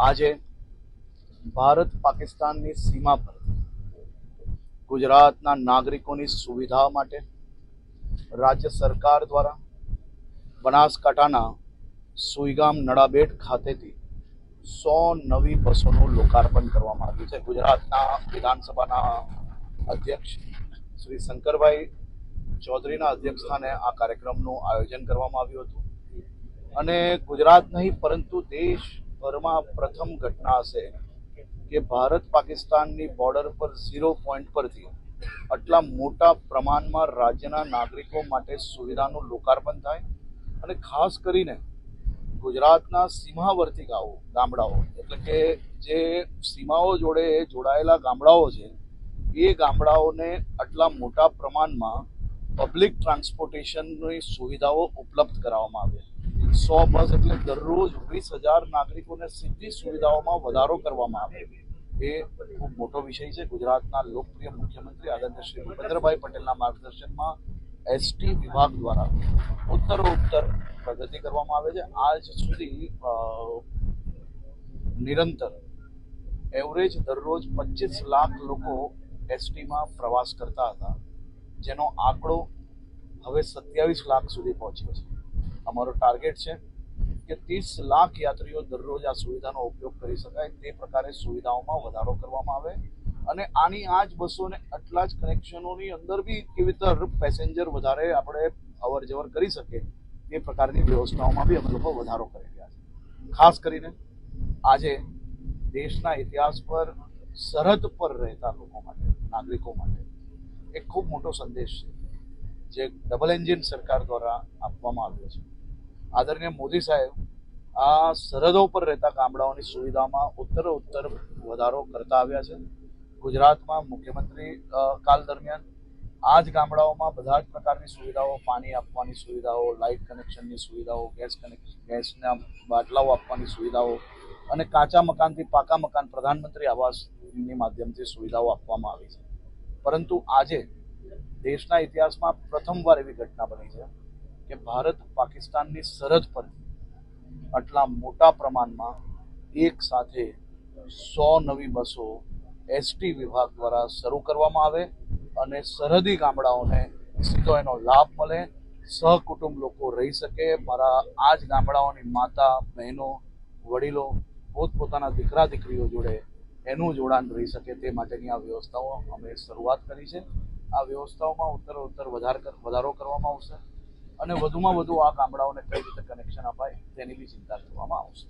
આજે ભારત પાકિસ્તાનની સીમા પર ગુજરાતના નાગરિકોની સુવિધા માટે રાજ્ય સરકાર દ્વારા બનાસકાંઠાના સુઈગામ નડાબેટ ખાતેથી સો નવી બસોનું લોકાર્પણ કરવામાં આવ્યું છે. ગુજરાતના વિધાનસભાના અધ્યક્ષ શ્રી શંકરભાઈ ચૌધરીના અધ્યક્ષસ્થાને આ કાર્યક્રમનું આયોજન કરવામાં આવ્યું હતું. અને ગુજરાત નહીં, પરંતુ દેશભરમાં પ્રથમ ઘટના હશે કે ભારત પાકિસ્તાનની બોર્ડર પર ઝીરો પોઈન્ટ પરથી આટલા મોટા પ્રમાણમાં રાજ્યના નાગરિકો માટે સુવિધાનું લોકાર્પણ થાય અને ખાસ કરીને ગુજરાતના સીમાવર્તી ગામો ગામડાઓ, એટલે કે જે સીમાઓ જોડે જોડાયેલા ગામડાઓ છે, એ ગામડાઓને આટલા મોટા પ્રમાણમાં પબ્લિક ટ્રાન્સપોર્ટેશનની સુવિધાઓ ઉપલબ્ધ કરાવવામાં આવે. સો બસ એટલે દરરોજ વીસ હજાર નાગરિકોને સીધી સુવિધાઓમાં વધારો કરવામાં આવે. એ ખૂબ મોટો વિષય છે. ગુજરાતના લોકપ્રિય મુખ્યમંત્રી આદરણીય શ્રી ભૂપેન્દ્રભાઈ પટેલના માર્ગદર્શનમાં એસટી વિભાગ દ્વારા ઉત્તરોત્તર પ્રગતિ કરવામાં આવે છે. આજ સુધી નિરંતર એવરેજ દરરોજ પચીસ લાખ લોકો એસટીમાં પ્રવાસ કરતા હતા, જેનો આંકડો હવે સત્યાવીસ લાખ સુધી પહોંચ્યો છે. અમારો ટાર્ગેટ છે કે ત્રીસ લાખ યાત્રીઓ દરરોજ આ સુવિધાનો ઉપયોગ કરી શકાય. તે પ્રકારે સુવિધાઓમાં વધારો કરવામાં આવે અને આની આ જ બસોને આટલા જ કનેક્શનોની અંદર બી કેવી રીતે પેસેન્જર વધારે આપણે અવર જવર કરી શકીએ તે પ્રકારની વ્યવસ્થાઓમાં બી અમે લોકો વધારો કરી રહ્યા છે ખાસ કરીને આજે દેશના ઇતિહાસ પર, સરહદ પર રહેતા લોકો માટે, નાગરિકો માટે એક ખૂબ મોટો સંદેશ છે જે ડબલ એન્જિન સરકાર દ્વારા આપવામાં આવ્યો છે. આદરણીય મોદી સાહેબ, આ સરહદો પર રહેતા ગામડાઓની સુવિધામાં ઉત્તર ઉત્તર વધારો કરતા આવ્યા છે. ગુજરાતમાં મુખ્યમંત્રી કાલ દરમિયાન આ જ ગામડાઓમાં બધા જ પ્રકારની સુવિધાઓ, પાણી આપવાની સુવિધાઓ, લાઇટ કનેક્શનની સુવિધાઓ, ગેસ કનેક્શન ગેસના બાટલાઓ આપવાની સુવિધાઓ અને કાચા મકાનથી પાકા મકાન પ્રધાનમંત્રી આવાસની માધ્યમથી સુવિધાઓ આપવામાં આવી છે. પરંતુ આજે દેશના ઇતિહાસમાં પ્રથમવાર એવી ઘટના બની છે. કે ભારત પાકિસ્તાનની સરહદ પર આટલા મોટા પ્રમાણમાં એક સાથે સો નવી બસો એસટી વિભાગ દ્વારા શરૂ કરવામાં આવે અને સરહદી ગામડાઓને સીધો એનો લાભ મળે, સહકુટુંબ લોકો રહી શકે. મારા આ જ ગામડાઓની માતા, બહેનો, વડીલો પોતપોતાના દીકરા, દીકરીઓ જોડે એનું જોડાણ રહી શકે તે માટેની આ વ્યવસ્થાઓ અમે શરૂઆત કરી છે. આ વ્યવસ્થાઓમાં ઉત્તરોત્તર ઉત્તર વધાર વધારો કરવામાં આવશે. અને વધુમાં વધુ આ ગામડાઓને કઈ રીતે કનેક્શન અપાય તેની બી ચિંતા કરવામાં આવશે.